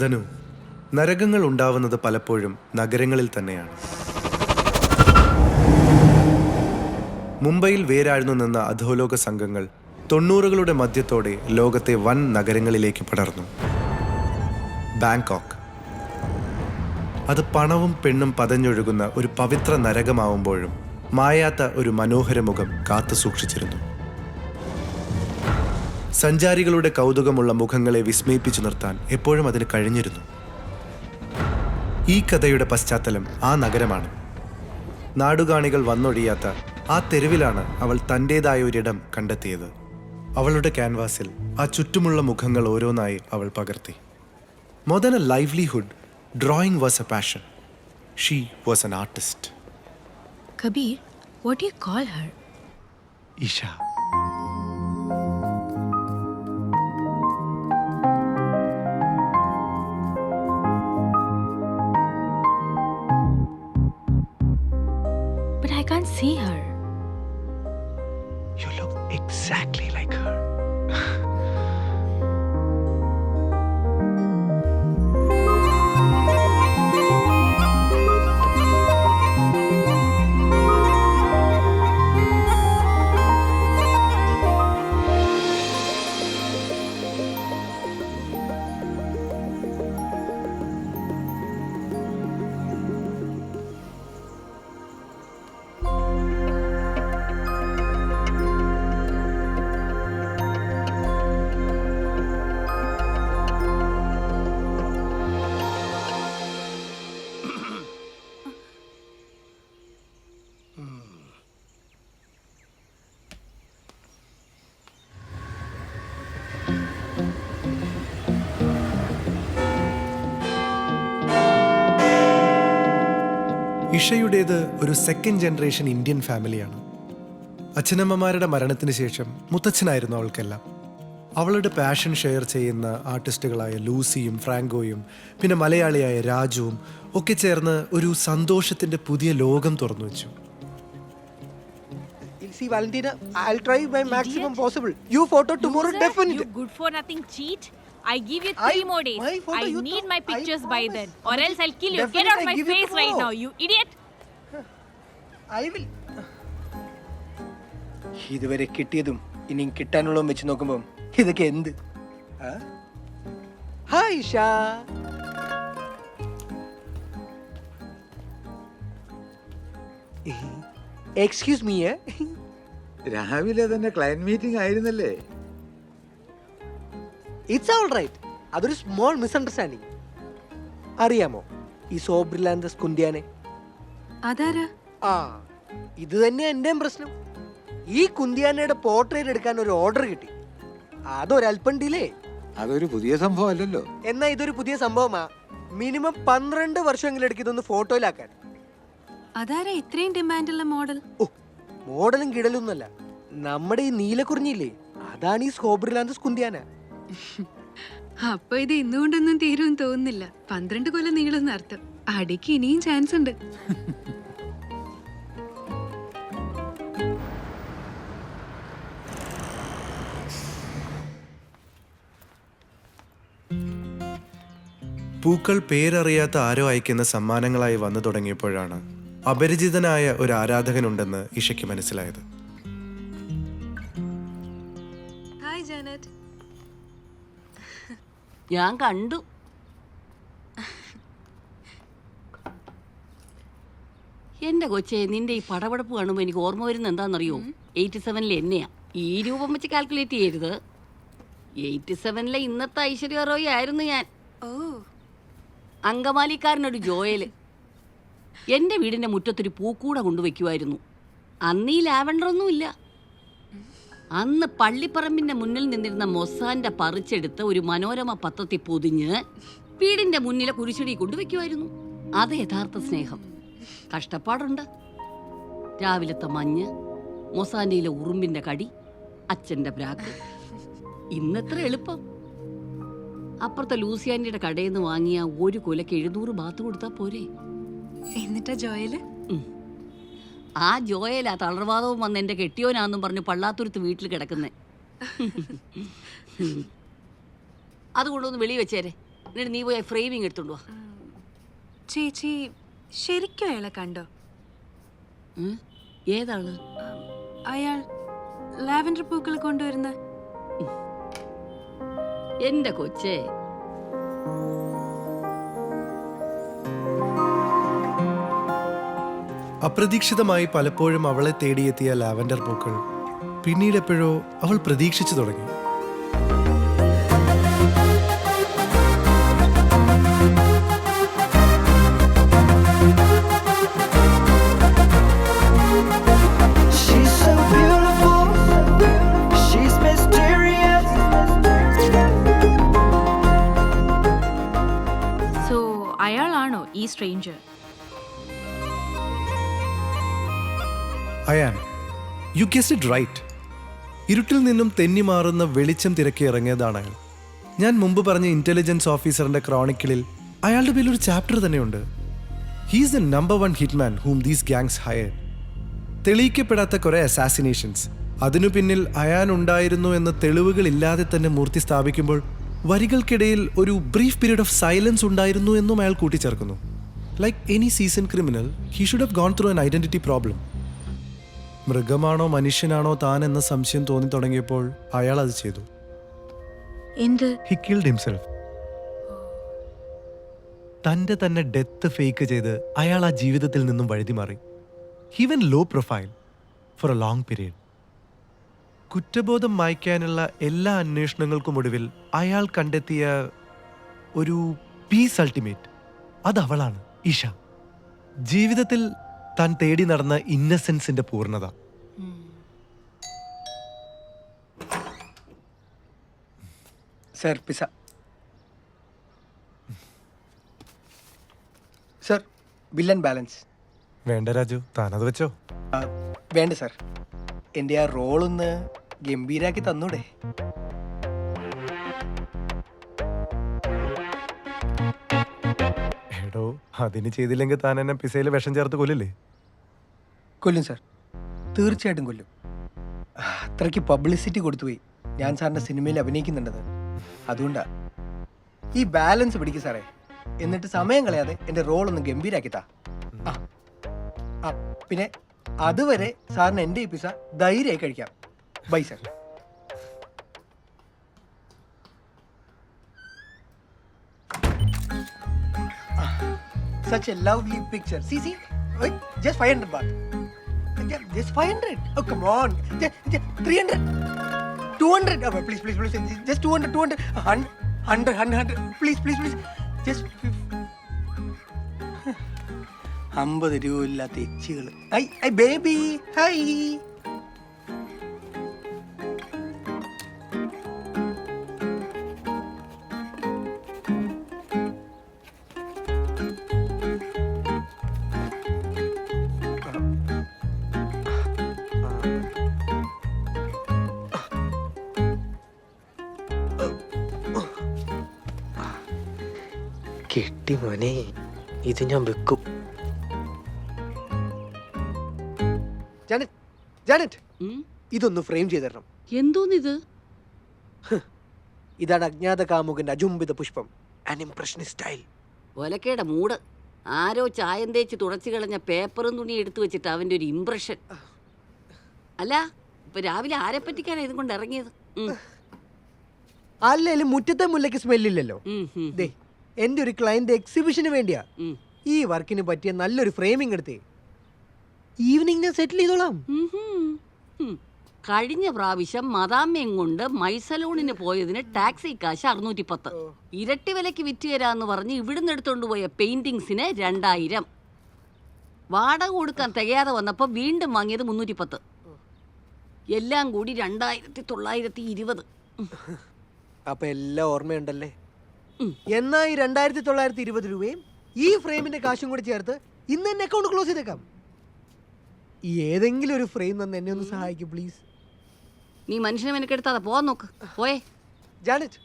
ധനു നരകങ്ങൾ ഉണ്ടാവുന്നത് പലപ്പോഴും നഗരങ്ങളിൽ തന്നെയാണ്. മുംബൈയിൽ വേരാഴ്ന്നു നിന്ന അധോലോക സംഘങ്ങൾ തൊണ്ണൂറുകളുടെ മധ്യത്തോടെ ലോകത്തെ വൻ നഗരങ്ങളിലേക്ക് പടർന്നു. ബാങ്കോക്ക്. അത് പണവും പെണ്ണും പതഞ്ഞൊഴുകുന്ന ഒരു പവിത്ര നരകമാവുമ്പോഴും മായാത്ത ഒരു മനോഹരമുഖം കാത്തു സൂക്ഷിച്ചിരുന്നു. സഞ്ചാരികളുടെ കൗതുകമുള്ള മുഖങ്ങളെ വിസ്മയിപ്പിച്ചു നിർത്താൻ എപ്പോഴും അതിന് കഴിഞ്ഞിരുന്നു. ഈ കഥയുടെ പശ്ചാത്തലം ആ നഗരമാണ്. നാടുകാണികൾ വന്നൊഴിയാത്ത ആ തെരുവിലാണ് അവൾ തന്റെതായ ഒരിടം കണ്ടെത്തിയത്. അവളുടെ ക്യാൻവാസിൽ ആ ചുറ്റുമുള്ള മുഖങ്ങൾ ഓരോന്നായി അവൾ പകർത്തി. More than a livelihood drawing was a passion she was an artist Kabir what you call her? Isha see her. ഇഷയുടേത് ഒരു സെക്കൻഡ് ജനറേഷൻ ഇന്ത്യൻ ഫാമിലിയാണ് അച്ഛനമ്മമാരുടെ മരണത്തിന് ശേഷം മുത്തച്ഛനായിരുന്നു അവൾക്കെല്ലാം അവളുടെ പാഷൻ ഷെയർ ചെയ്യുന്ന ആർട്ടിസ്റ്റുകളായ ലൂസിയും ഫ്രാങ്കോയും പിന്നെ മലയാളിയായ രാജുവും ഒക്കെ ചേർന്ന് ഒരു സന്തോഷത്തിന്റെ പുതിയ ലോകം തുറന്നു വെച്ചു See, Valentina, I'll try my maximum possible. You photo tomorrow, Loser, definitely. You good for nothing cheat. I give you three I- more days. my photo, I you need my my I pictures by promise. then, or else I'll kill you. Get out of my face right now, you idiot. I will. ഇതുവരെ കിട്ടിയതും ഇനിയും കിട്ടാനുള്ളതും വെച്ച് നോക്കുമ്പോൾ ഇതൊക്കെ എന്ത് hi Shah excuse me രാവിലെ തന്നെ client meeting ആയിരുന്നല്ലേ ഇറ്റ്സ് ഓൾ റൈറ്റ് അതൊരു സ്മോൾ മിസ്അണ്ടർസ്റ്റാൻഡിങ് അറിയാമോ? ഈ സോബ്രിലാൻഡസ് കുന്തിയാനെ? അതാരാ? ആ ഇത് തന്നെ എന്റെയും പ്രശ്നം. ഈ കുന്തിയാനയുടെ പോർട്രേറ്റ് എടുക്കാൻ ഒരു ഓർഡർ കിട്ടി. അതൊരൽപ്പം ഡിലേ അതൊരു പുതിയ സംഭവം അല്ലല്ലോ എന്നാ ഇതൊരു പുതിയ സംഭവമാ? മിനിമം പന്ത്രണ്ട് വർഷമെങ്കിലും എടുക്കും ഇതൊന്ന് ഫോട്ടോയിലാക്കാൻ അതാരാ ഇത്രയും ഡിമാൻഡുള്ള മോഡൽ ഓ മോഡലും കിടലൊന്നുമല്ല. നമ്മുടെ ഈ നീലക്കുറിഞ്ഞില്ലേ? അതാണ് ഈ സോബ്രിലാൻഡസ് കുന്തിയാന. അപ്പൊ ഇത് ഇന്നുകൊണ്ടൊന്നും തീരും തോന്നുന്നില്ല. പന്ത്രണ്ട് കൊല്ലം നീളുന്ന അർത്ഥം. അടിക്ക് ഇനിയും ചാൻസ് ഉണ്ട്. പൂക്കൾ പേരറിയാത്ത ആരോ അയക്കുന്ന സമ്മാനങ്ങളായി വന്നു തുടങ്ങിയപ്പോഴാണ് അപരിചിതനായ ഒരു ആരാധകനുണ്ടെന്ന് ഇഷയ്ക്ക് മനസ്സിലായത്. ഹായ് ജാനറ്റ് ഞാൻ കണ്ടു. എന്റെ കൊച്ചെ നിന്റെ ഈ പടപടപ്പ് കാണുമ്പോൾ എനിക്ക് ഓർമ്മ വരുന്ന എന്താണെന്നറിയോ? എയ്റ്റി സെവനിലെ എന്നെയാ. ഈ രൂപം വെച്ച് കാൽക്കുലേറ്റ് ചെയ്യരുത്. എയ്റ്റി സെവനിലെ ഇന്നത്തെ ഐശ്വര്യ റോയി ആയിരുന്നു ഞാൻ. ഓ. അങ്കമാലിക്കാരനൊരു ജോയൽ. എന്റെ വീടിന്റെ മുറ്റത്തൊരു പൂക്കൂട കൊണ്ടുവയ്ക്കുമായിരുന്നു അന്ന് ഈ ഒന്നുമില്ല അന്ന് പള്ളിപ്പറമ്പിന്റെ മുന്നിൽ നിന്നിരുന്ന മൊസാന്റെ പറിച്ചെടുത്ത് ഒരു മനോരമ പത്രത്തിൽ പൊതിഞ്ഞ് വീടിന്റെ മുന്നിലെ കുരിശടി കൊണ്ടുവയ്ക്കുമായിരുന്നു. അത് യഥാർത്ഥ സ്നേഹം. കഷ്ടപ്പാടുണ്ട്. രാവിലത്തെ മഞ്ഞ് മൊസാനയിലെ ഉറുമ്പിന്റെ കടി അച്ഛന്റെ ബ്രാക്ക് ഇന്നത്ര എളുപ്പം. അപ്പുറത്തെ ലൂസിയാന്റിയുടെ കടയിൽ നിന്ന് വാങ്ങിയ ഒരു കൊലക്ക് എഴുന്നൂറ് ബാത്ത് കൊടുത്താൽ പോരെ. എന്നിട്ടാ ജോയൽ? ആ ജോയല തളർവാദവും വന്ന് എന്റെ കെട്ടിയോനാന്നും പറഞ്ഞു പള്ളാത്തുരുത്ത് വീട്ടിൽ കിടക്കുന്നേ. അതുകൊണ്ടൊന്ന് വെളി വെച്ചേരെ. എന്നിട്ട് നീ പോയി ഫ്രെയിമിങ് എടുത്തോണ്ട് വാ. ചേച്ചി ശരിക്കും അയാളെ കണ്ടോ? ഏതാണ് അയാൾ ലാവൻഡർ പൂക്കൾ കൊണ്ടുവരുന്ന എന്റെ കൊച്ചേ. അപ്രതീക്ഷിതമായി പലപ്പോഴും അവളെ തേടിയെത്തിയ ലാവൻഡർ പൂക്കൾ പിന്നീട് എപ്പോഴോ അവൾ പ്രതീക്ഷിച്ചു തുടങ്ങി. സോ അയാളാണോ ഈ stranger Ayan you guess it right ഇരുട്ടിൽ നിന്നും തെന്നി മാറുന്ന വെളിച്ചം തിരക്കി ഇറങ്ങിയതാണ് അയാൾ. ഞാൻ മുമ്പ് പറഞ്ഞ ഇന്റലിജൻസ് ഓഫീസറിന്റെ ക്രോണിക്കിളിൽ അയാളുടെ പേരിൽ ഒരു ചാപ്റ്റർ തന്നെയുണ്ട്. He's the number one hitman whom these gangs hire തെളിയിക്കപ്പെടാത്ത കുറെ അസാസിനേഷൻസ് അതിനു പിന്നിൽ അയാൻ ഉണ്ടായിരുന്നു എന്ന തെളിവുകളില്ലാതെ തന്നെ മൂർത്തി സ്ഥാപിക്കുമ്പോൾ വരികൾക്കിടയിൽ ഒരു ബ്രീഫ് പീരീഡ് ഓഫ് സൈലൻസ് ഉണ്ടായിരുന്നു എന്നും അയാൾ കൂട്ടിച്ചേർക്കുന്നു. Like any season criminal he should have gone through an identity problem മൃഗമാണോ മനുഷ്യനാണോ താൻ എന്ന സംശയം തോന്നി തുടങ്ങിയപ്പോൾ അയാൾ അത് ചെയ്തു. എന്ത്? ഹി കിൽഡ് ഹിംസെൽഫ് തന്റെ തന്നെ ഡെത്ത് ഫേക്ക് ചെയ്ത് അയാൾ ആ ജീവിതത്തിൽ നിന്നും വഴുതി മാറി even low profile for a long period കുറ്റബോധം മായ്ക്കാനുള്ള എല്ലാ അന്വേഷണങ്ങൾക്കും ഒടുവിൽ അയാൾ കണ്ടെത്തിയ ഒരു പീസ് അൾട്ടിമേറ്റ് അത് അവളാണ് ഇഷ ജീവിതത്തിൽ താൻ തേടി നടന്ന ഇന്നസെൻസിന്റെ പൂർണത. Sir pizza. Sir bill and balance വേണ്ട രാജു താനത് വെച്ചോ. വേണ്ട സർ. എന്റെ ആ റോളൊന്ന് ഗംഭീരാക്കി തന്നൂടെ. എടോ അതിന് ചെയ്തില്ലെങ്കിൽ താൻ എന്നെ പിസയിൽ വിഷം ചേർത്ത് കൊല്ലില്ലേ? കൊല്ലും സാർ. തീർച്ചയായിട്ടും കൊല്ലും. അത്രയ്ക്ക് പബ്ലിസിറ്റി കൊടുത്തുപോയി ഞാൻ സാറിന്റെ സിനിമയിൽ അഭിനയിക്കുന്നുണ്ടത്. അതുകൊണ്ടാ. ഈ ബാലൻസ് പിടിക്കും സാറേ. എന്നിട്ട് സമയം കളയാതെ എന്റെ റോൾ ഒന്ന് ഗംഭീരാക്കി താ. പിന്നെ അതുവരെ സാറിന് എന്റെ ഈ പിസ ധൈര്യമായി കഴിക്കാം. Bye sir. Such a lovely picture. See, see? Wait, just 500 baht. Just 500. Oh, come on. Just, just 300. 200. Oh, please, please, please. Just 200, 200. 100, 100, 100. Please, please, please. Just. അമ്പത് രൂപ ഇല്ലാത്ത എച്ചുകൾ ഐ ഐ ബേബി ഹൈ കിട്ടി മോനെ. ഇത് ഞാൻ വെക്കും. Janet Janet. ഉം? ഇതൊന്ന് ഫ്രെയിം ചെയ്ത് തരണം എന്തോന്നിത് ഇതാണ് അജ്ഞാത കാമുകന്റെ അജുംബിത പുഷ്പം. ആൻ ഇംപ്രഷൻ സ്റ്റൈൽ ഒലക്കയുടെ മൂട്. ആരോ ചായം തേച്ച് തുടച്ചു കളഞ്ഞ പേപ്പറും തുണി എടുത്തു വെച്ചിട്ട് അവന്റെ ഒരു ഇംപ്രഷൻ അല്ല ഇപ്പൊ രാവിലെ ആരെ പറ്റിക്കാണ് ഇതും കൊണ്ട് ഇറങ്ങിയത്? അല്ലേലും മുറ്റത്തെ മുല്ലയ്ക്ക് സ്മെല്ലില്ലല്ലോ ദേ എന്റെ ഒരു ക്ലയന്റ് എക്സിബിഷന് വേണ്ടിയാ. ഈ വർക്കിന് പറ്റിയ നല്ലൊരു ഫ്രെയിമിംഗ് എടുത്തേ. ഈവനിങ് ഞാൻ സെറ്റിൽ ചെയ്തോളാം. കഴിഞ്ഞ പ്രാവശ്യം മദാമ്മയും കൊണ്ട് മൈസലോണിന് പോയതിന് ടാക്സി കാശ് അറുന്നൂറ്റി പത്ത് ഇരട്ടി വിലയ്ക്ക് വിറ്റ് തരാന്ന് പറഞ്ഞ് ഇവിടുന്ന് എടുത്തോണ്ട് പോയ പെയിന്റിങ്സിന് രണ്ടായിരം. വാടക കൊടുക്കാൻ തികയാതെ വന്നപ്പോൾ വീണ്ടും വാങ്ങിയത് മുന്നൂറ്റി പത്ത് എല്ലാം കൂടി രണ്ടായിരത്തി തൊള്ളായിരത്തി ഇരുപത്. അപ്പൊ എല്ലാം ഓർമ്മയുണ്ടല്ലേ. എന്നാ ഈ രണ്ടായിരത്തി തൊള്ളായിരത്തി ഇരുപത് രൂപയും ഈ ഫ്രെയിമിന്റെ കാശും കൂടി ചേർത്ത് ഇന്ന് എന്നെ അക്കൗണ്ട് ക്ലോസ് ചെയ്തേക്കാം. ഏതെങ്കിലും ഒരു ഫ്രെയിം തന്നെ എന്നെ ഒന്ന് സഹായിക്കും പ്ലീസ് നീ മനുഷ്യനെ മെനക്കെടുത്താതെ പോവാൻ നോക്ക്. പോയേ. ജാനറ്റ്